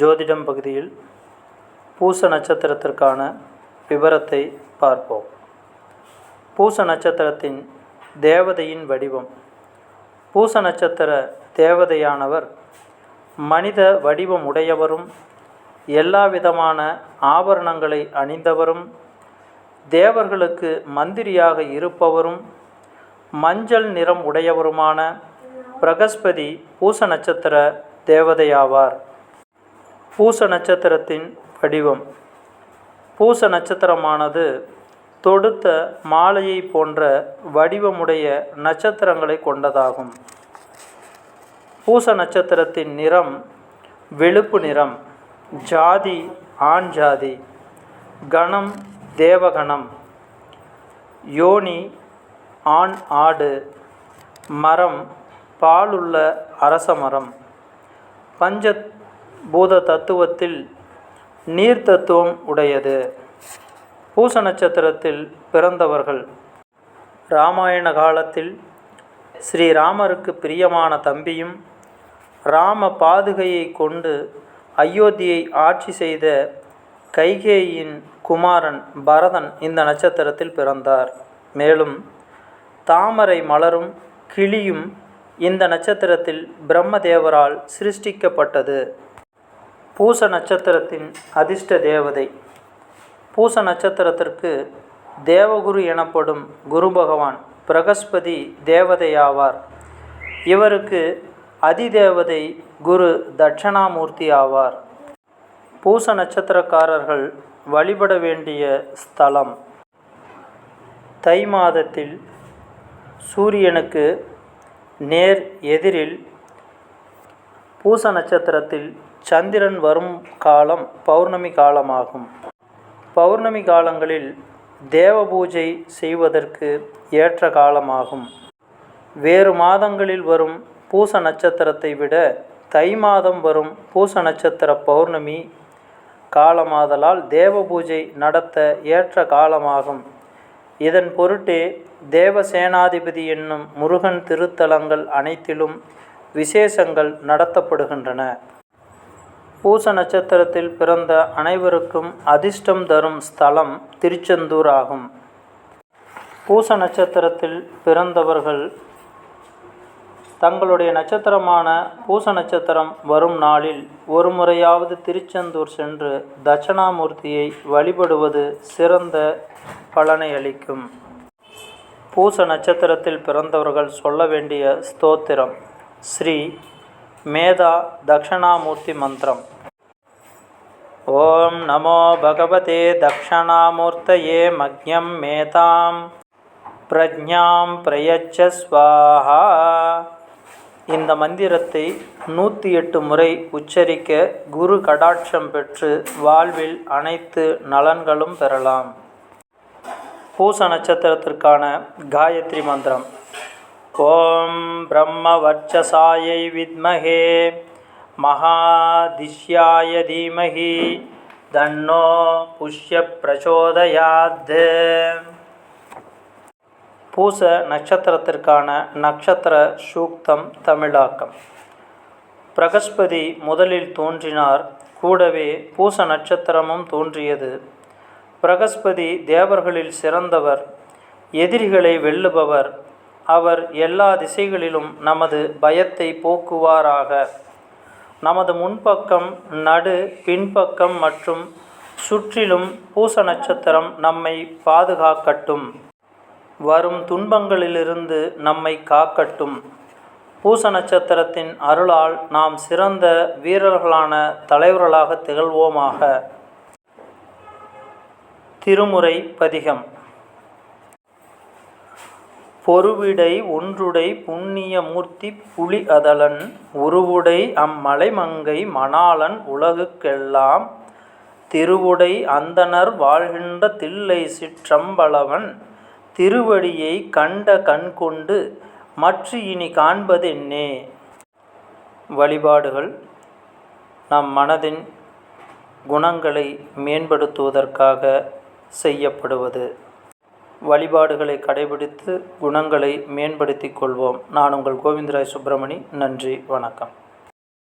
ஜோதிடம் பகுதியில் பூச நட்சத்திரத்திற்கான விவரத்தை பார்ப்போம். பூச நட்சத்திரத்தின் தேவதையின் வடிவம். பூச நட்சத்திர தேவதையானவர் மனித வடிவம் உடையவரும் எல்லா விதமான ஆபரணங்களை அணிந்தவரும் தேவர்களுக்கு மந்திரியாக இருப்பவரும் மஞ்சள் நிறம் உடையவருமான பிரகஸ்பதி பூச நட்சத்திர தேவதையாவார். பூச நட்சத்திரத்தின் வடிவம். பூச நட்சத்திரமானது தொடுத்த மாலையை போன்ற வடிவமுடைய நட்சத்திரங்களை கொண்டதாகும். பூச நட்சத்திரத்தின் நிறம் வெளுப்பு நிறம் ஜாதி ஆண் ஜாதி கணம் தேவகணம் யோனி ஆண் ஆடு மரம் பாலுள்ள அரச மரம் பஞ்ச பூத தத்துவத்தில் நீர் தத்துவம் உடையது. பூச நட்சத்திரத்தில் பிறந்தவர்கள். இராமாயண காலத்தில் ஸ்ரீராமருக்கு பிரியமான தம்பியும் ராம பாதுகையை கொண்டு அயோத்தியை ஆட்சி செய்த கைகேயின் குமாரன் பரதன் இந்த நட்சத்திரத்தில் பிறந்தார். மேலும் தாமரை மலரும் கிளியும் இந்த நட்சத்திரத்தில் பிரம்மதேவரால் சிருஷ்டிக்கப்பட்டது. பூச நட்சத்திரத்தின் அதிர்ஷ்ட தேவதை. பூச நட்சத்திரத்திற்கு தேவகுரு எனப்படும் குரு பகவான் பிரகஸ்பதி தேவதையாவார். இவருக்கு அதிதேவதை குரு தட்சணாமூர்த்தி ஆவார். பூச நட்சத்திரக்காரர்கள் வழிபட வேண்டிய ஸ்தலம் தை மாதத்தில் சூரியனுக்கு நேர் எதிரில் பூச நட்சத்திரத்தில் சந்திரன் வரும் காலம் பௌர்ணமி காலமாகும். பௌர்ணமி காலங்களில் தேவ பூஜை செய்வதற்கு ஏற்ற காலமாகும். வேறு மாதங்களில் வரும் பூச நட்சத்திரத்தை விட தை மாதம் வரும் பூச நட்சத்திர பௌர்ணமி காலமாதலால் தேவ பூஜை நடத்த ஏற்ற காலமாகும். இதன் பொருட்டே தேவசேனாதிபதி என்னும் முருகன் திருத்தலங்கள் அனைத்திலும் விசேஷங்கள் நடத்தப்படுகின்றன. பூச நட்சத்திரத்தில் பிறந்த அனைவருக்கும் அதிர்ஷ்டம் தரும் ஸ்தலம் திருச்செந்தூர் ஆகும். பூச நட்சத்திரத்தில் பிறந்தவர்கள் தங்களுடைய நட்சத்திரமான பூச நட்சத்திரம் வரும் நாளில் ஒரு முறையாவது திருச்செந்தூர் சென்று தட்சணாமூர்த்தியை வழிபடுவது சிறந்த பலனை அளிக்கும். பூச நட்சத்திரத்தில் பிறந்தவர்கள் சொல்ல வேண்டிய ஸ்தோத்திரம். ஸ்ரீ மேதா தக்ஷணாமூர்த்தி மந்திரம். ஓம் நமோ பகவதே தக்ஷணாமூர்த்தயே மக்யம் மேதாம். பிரஜாம் பிரயச்ச ஸ்வாஹா. இந்த மந்திரத்தை நூற்றி எட்டு முறை உச்சரிக்க குரு கடாட்சம் பெற்று வாழ்வில் அனைத்து நலன்களும் பெறலாம். பூச நட்சத்திரத்திற்கான காயத்ரி மந்திரம். ஓம் பிரம்ம வர்ச்சசாயை வித்மகே. மகாதிஷ்யாய தீமகி. தன்னோ புஷ்ய பிரச்சோதயாத் பூச நட்சத்திரத்திற்கான நட்சத்திர சூக்தம் தமிழாக்கம். பிரகஸ்பதி முதலில் தோன்றினார். கூடவே பூச நட்சத்திரமும் தோன்றியது. பிரகஸ்பதி தேவர்களில் சிறந்தவர். எதிரிகளை வெல்லுபவர். அவர் எல்லா திசைகளிலும் நமது பயத்தை போக்குவாராக. நமது முன்பக்கம் நடு பின்பக்கம் மற்றும் சுற்றிலும் பூச நட்சத்திரம் நம்மை பாதுகாக்கட்டும். வரும் துன்பங்களிலிருந்து நம்மை காக்கட்டும். பூச நட்சத்திரத்தின் அருளால் நாம் சிறந்த வீரர்களான தலைவர்களாக திகழ்வோமாக. திருமுறை பதிகம். பொருவிடை ஒன்றுடை புண்ணிய மூர்த்தி புலி அதலன் உருவுடை அம்மலைமங்கை மணாளன் உலகுக்கெல்லாம் திருவுடை அந்தனர் வாழ்கின்ற தில்லை சிற்றம்பளவன் திருவடியை கண்ட கண்கொண்டு மற்ற இனி காண்பதென்னே? வழிபாடுகள். நம் மனதின் குணங்களை மேம்படுத்துவதற்காக செய்யப்படுவது. வழிபாடுகளை கடைபிடித்து குணங்களை மேம்படுத்திக் கொள்வோம். நான் உங்கள் கோவிந்தராய் சுப்பிரமணி. நன்றி. வணக்கம்.